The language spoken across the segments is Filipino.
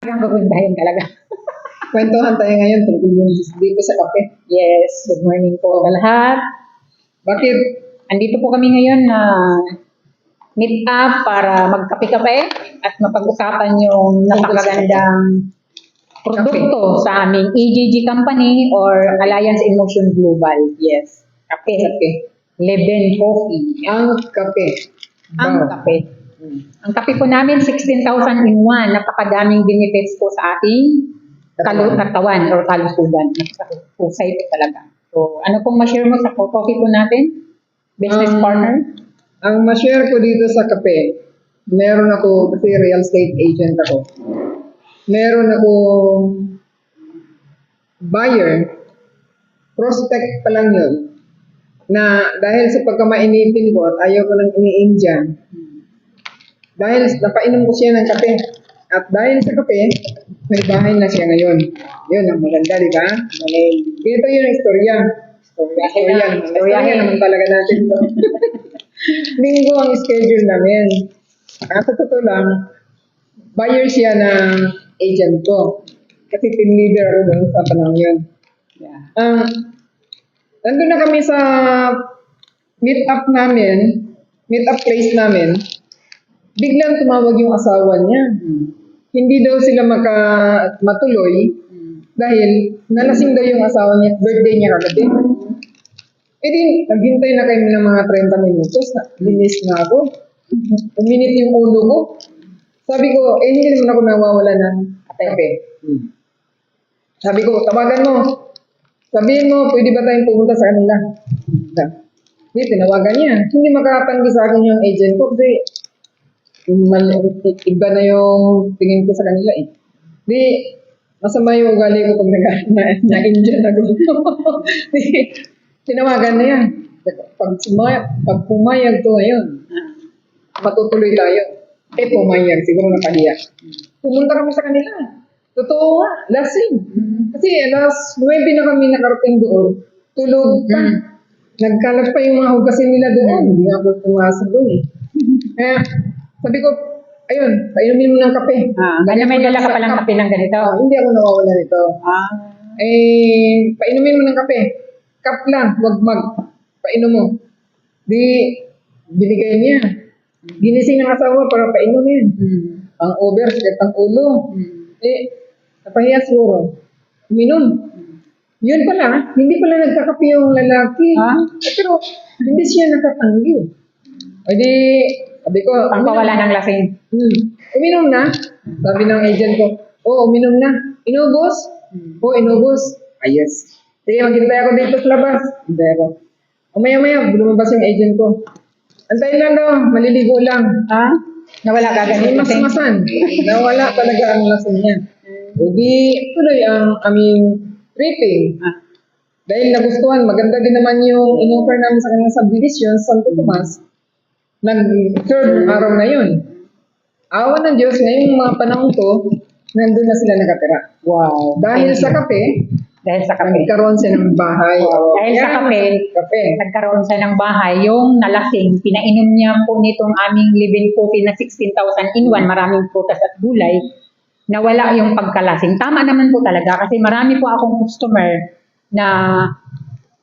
Ang gagawin talaga. Kwentuhan tayo ngayon tungkol yung dito sa kape. Yes, good morning po sa lahat. Bakit? Andito po kami ngayon na meet up para magkape-kape at mapag-usapan yung napakagandang produkto sa aming EGG company or Alliance in Motion Global. Yes, kape. Kape. Leben Coffee. Ang kape. Ang kape. Ang kape po namin, 16,000 in one. Napakadaming benefits po sa ating kalu- katawan or kalusugan. Napakahusay po talaga. So, ano pong ma-share mo sa coffee po natin? Business Um, partner? Ang ma-share ko dito sa kape, meron ako, kasi real estate agent ako. Meron ako buyer, prospect pa lang yun, na dahil sa pagkamainitin ko at ayaw ko nang iniindyan, dahil napainom ko siya ng kape. At dahil sa kape, may bahay na siya ngayon. Yun, ang maganda, di ba? Ito yung istorya. Istorya. Istorya. Istorya naman talaga natin to. Linggo ang schedule namin. At sa totoo lang, buyer siya ng agent ko. Kasi team leader ako doon sa panahon yun. Yeah. Ang nandun na kami sa meet up namin, meet up place namin, biglang tumawag yung asawa niya. Hindi daw sila maka matuloy dahil nalasing daw yung asawa niya at birthday niya kagabi. Eh di, naghintay na kami ng mga 30 minutos, na, linis na ako. Uminit yung ulo ko. Sabi ko, eh hindi naman ako nawawala ng kape. Sabi ko, tawagan mo. Sabihin mo, pwede ba tayong pumunta sa kanila? Hindi, tinawagan niya. Hindi makakatanggi sa akin yung agent ko kasi mal- iba na yung tingin ko sa kanila eh. Di, masama yung ugali ko pag nag- na, na-injure ako. Di, tinawagan na yan. Pag, sumaya, pag pumayag to ngayon, matutuloy tayo. Eh, pumayag, siguro nakahiya. Pumunta kami sa kanila. Totoo nga, lasing. Kasi alas 9 na kami nakarating doon. Tulog pa. Nagkalat pa yung mga hugasin nila doon. Hindi ako pumasok doon eh. Kaya, sabi ko, ayun, painumin mo ng kape. Ah, ano may dala ka palang kape ng ganito? Ah, hindi ako nawawala nito. Ah. Eh, painumin mo ng kape. Cup lang, wag mag. Painom mo. Di, binigay niya. Ginising ng asawa para painumin. Hmm. Ang over, ang ulo. Eh, napahiya siguro. Minom. Yun pala, hindi pala nagkakape yung lalaki. Ah? Eh, pero, hindi siya nakatanggi. O di, sabi ko, Ang pawala ng lasing. Hmm. Uminom na. Sabi ng agent ko, oo, uminom na. Inubos? Oo, inubos. Ah, yes. Sige, maghintay ako dito sa labas. Hintay ako. O maya-maya, lumabas yung agent ko. Antayin lang daw, maliligo lang. Ah? Nawala ka May ganito lasing? masmasan. Nawala talaga ang lasing niya. O di, tuloy ang aming tripping. Ah. Dahil nagustuhan, maganda din naman yung in-offer namin sa kanilang subdivision, Santo Tomas. Nag-third araw na yun. Awa ng Diyos, ngayong mga panahon to, nandun na sila nakatira. Wow. Dahil sa kape, Dahil sa kape. nagkaroon siya ng bahay. Dahil sa Yan, kape, kape. nagkaroon siya ng bahay. Yung nalasing, pinainom niya po nitong aming living coffee na 16,000 in one, maraming prutas at gulay, nawala yung pagkalasing. Tama naman po talaga kasi marami po akong customer na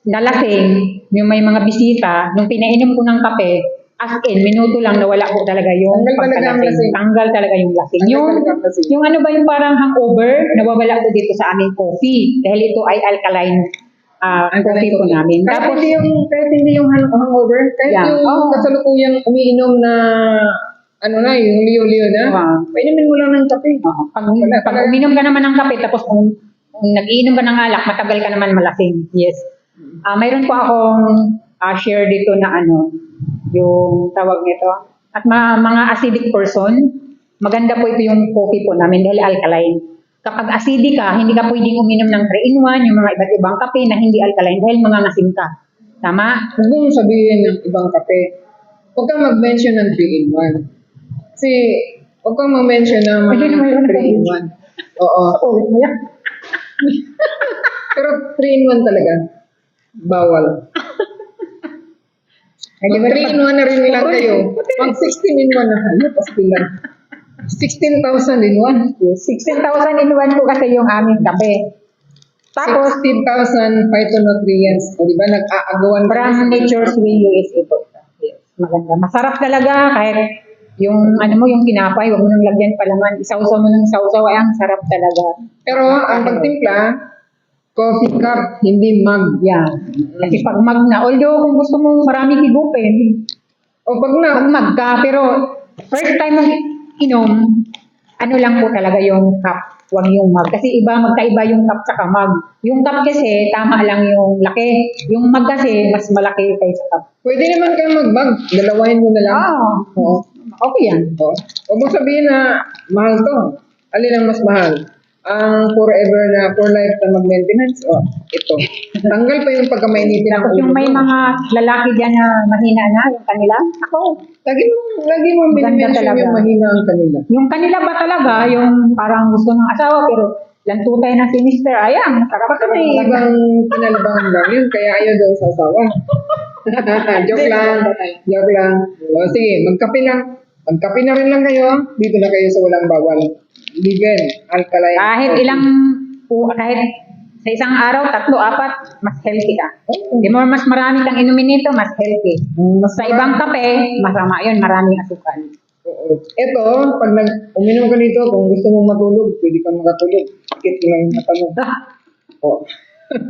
nalasing, yung may mga bisita, nung pinainom ko ng kape, as in, minuto lang nawala po talaga yung Tanggal talaga ang pagkalasing. lasing. Tanggal talaga yung lasing. Tanggal Yung, talaga ang lasing. yung ano ba yung parang hangover, nawawala po dito sa aming coffee. Dahil ito ay alkaline ah, coffee po namin. Kahit Tapos, hindi yung, kahit hindi yung hang- hangover, kahit Yeah. yung Oo. kasalukuyang umiinom na, ano na, yung liyo-liyo na, Wow. painumin mo lang ng kape. Oo. pag, Wala pag talaga. uminom ka naman ng kape, tapos kung, kung nag-iinom ka ng alak, matagal ka naman malasing. Yes. Ah, mayroon po akong ah, share dito na ano, yung tawag nito. At ma- mga acidic person, maganda po ito yung coffee po namin dahil alkaline. Kapag acidic ka, hindi ka pwedeng uminom ng 3-in-1, yung mga iba't ibang kape na hindi alkaline dahil mga ngasim ka. Tama? Huwag mong sabihin ng ibang kape. Huwag kang mag-mention ng 3-in-1. Kasi, huwag kang mag-mention ng mga Ayun, mayroon na 3-in-1. Oo. Yan. Pero 3-in-1 talaga. Bawal. Ay, di Mag ba, 3-in-1 na rin lang kayo. Mag 16-in-1 na kayo. Pastilan. 16,000 in one. 16,000 in one po kasi yung aming kape. Tapos, 16,000 phytonutrients. O, di ba? Nag-aagawan from Nature's Way USA po. Yes, maganda. Masarap talaga kahit yung ano mo, yung tinapay, huwag mo nang lagyan palaman. Isawsaw mo nang isawsaw, ay ang sarap talaga. Pero ang pagtimpla, coffee cup, hindi mug. Yan. Kasi pag mag na, although kung gusto mo marami higupin, O pag na, pag mag ka, pero first time mong inom, ano lang po talaga yung cup, huwag yung mug. Kasi iba, magkaiba yung cup sa mug. Yung cup kasi, tama lang yung laki. Yung mug kasi, mas malaki kaysa cup. pwede naman kayo mag-mug. Dalawahin mo na lang. Ah, Oo. okay yan. Oo. Huwag mong sabihin na mahal to. Alin ang mas mahal? Ang forever na for life na mag-maintenance? O, ito. Tanggal pa yung pagkamainitin ng Tapos ulo yung may mo. mga lalaki dyan na mahina na, yung kanila, ako, Lagi mo, lagi mo Ganda minimension talaga. yung mahina ang kanila. yung kanila ba talaga, yung parang gusto ng asawa, pero lantutay na si Mr. Ayan, masarap. Baka may ibang pinalabang lang yun, kaya ayaw daw sa asawa. joke lang. Joke lang. O, sige, magkape lang. Magkape na rin lang kayo. Dito na kayo sa walang bawal. Vegan, alkaline. Kahit ilang, po, kahit sa isang araw, tatlo, apat, mas healthy ka. Di mo mas marami kang inumin nito, mas healthy. Mas Sa ibang kape, masama yun, maraming asukal. Oo. Ito, pag nag uminom ka nito, kung gusto mong matulog, pwede kang makatulog. Sikit mo lang yung mata mo. Oh.